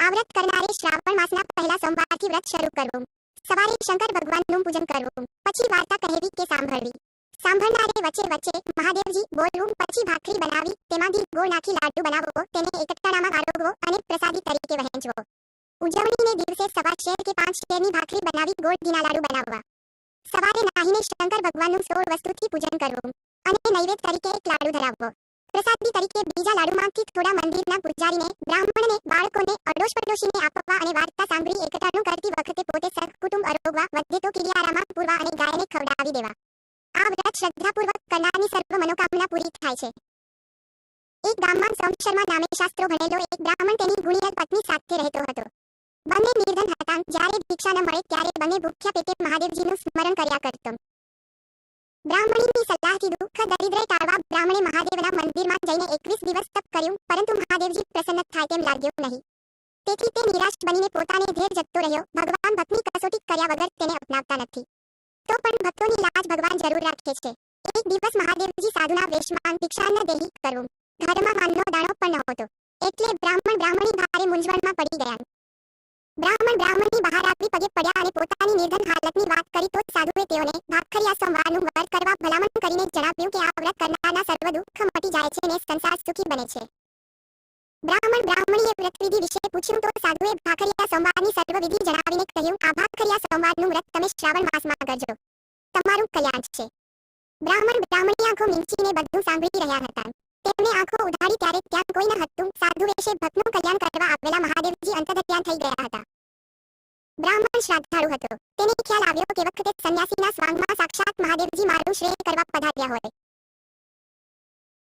આ કરનારે શ્રાવણ માસના પહેલા સોમવારથી વ્રત શરૂ કરવું. સવારે શંકર ભગવાનનું પૂજન કરવું. પછી વાર્તા કહેવી કે સાંભળવી. સાંભળનારે વચ્ચે વચ્ચે મહાદેવજી બોલવું, પછી ભાખરી બનાવી તેમાં ગોળ નાખી લાડુ બનાવવો, તેને એકટાણામાં આરોગવો અને પ્રસાદી તરીકે વહેંચવો. ઉજવણીને દિવસે સવા શેર કે પાંચ શેરની ભાખરી બનાવી ગોળ ઘીના લાડુ બનાવવા. સવારે નાહીને શંકર ભગવાનનું સોળ વસ્તુથી પૂજન કરવું અને નૈવેદ્ય તરીકે એક લાડુ ધરાવવો. પ્રસાદી તરીકે બીજા લાડુમાંથી થોડા મંદિરના પૂજારીને, બ્રાહ્મણને, બાળકોને અડોશ પડોશીને આપવા અને વાર્તા સાંભળી એકટાણું કરતી વખતે પોતે સહકુટુંબ અરોગવા વધે તો કિરિયારામાં પૂરવા અને ગાયને ખવડાવી દેવા. આ વ્રત શ્રદ્ધાપૂર્વક કરનારની સર્વ મનોકામના પૂરી થાય છે. એક ગામમાં સોમશર્મા નામે શાસ્ત્રો ભણેલો એક બ્રાહ્મણ તેની ગુણિયલ પત્ની સાથે રહેતો હતો. બંને નિર્ધન હતા. જ્યારે ભિક્ષા ન મળે, ત્યારે બંને ભૂખ્યા પેટે મહાદેવજીનું સ્મરણ કર્યા કરતો. બ્રાહ્મણીની સલાહથી દુઃખ દરિદ્રય ટાળવા બ્રાહ્મણે મહાદેવના મંદિરમાં જઈને એકવીસ દિવસ તપ કર્યું, પરંતુ મહાદેવજી પ્રસન્ન થાય તેમ લાગ્યું નહીં. તેથી તે નિરાશ બનીને પોતાને ધેર જતો રહ્યો, ભગવાન ભક્તની કસોટી કર્યા વગર તેને અપનાવતા નથી. તો પણ ભક્તોની લાજ ભગવાન જરૂર રાખે છે. એક દિવસ મહાદેવજી સાધુના વેશમાં ભિક્ષા દેહી કરવું. ઘરમાં માનનો દાણો પણ નહોતો, એટલે બ્રાહ્મણ બ્રાહ્મણી ભારે મૂંઝવણમાં પડી ગયા. બ્રાહ્મણ બ્રાહ્મણની બહાર આવી પગે પડ્યા અને પોતાની નિર્ધન હાલતની કરી તો સાધુએ તેઓને ભાખરિયા સોમવારનું વ્રત કરવા ભલામણ કરીને જણાવ્યું કે આ વ્રત કરનારના સર્વ દુઃખ મટી જાય છે અને સંસાર સુખી બને છે. બ્રાહ્મણ બ્રાહ્મણીએ વ્રતવિધિ વિશે પૂછ્યું તો સાધુએ ભાખરિયા સોમવારની સર્વવિધિ જણાવીને કહ્યું, આ ભાખરિયા સોમવારનું વ્રત તમે શ્રાવણ માસમાં કરજો. તમારું કલ્યાણ છે. બ્રાહ્મણ બ્રાહ્મણી આંખો મીંચીને બધું સાંભળી રહ્યા હતા. તેમણે આંખો ઉઘાડી ત્યારે ત્યાં કોઈ ન હતું. સાધુ વેશે ભક્તનું કલ્યાણ કરવા આવેલા મહાદેવજી અંતધ્યાન થઈ ગયા હતા. બ્રાહ્મણ શ્રાદ્ધાળુ હતો. તેને ખ્યાલ આવ્યો કે વખતે સંન્યાસીના સ્વાંગમાં સાક્ષાત મહાદેવજી મારું શ્રેય કરવા પધાર્યા હોય.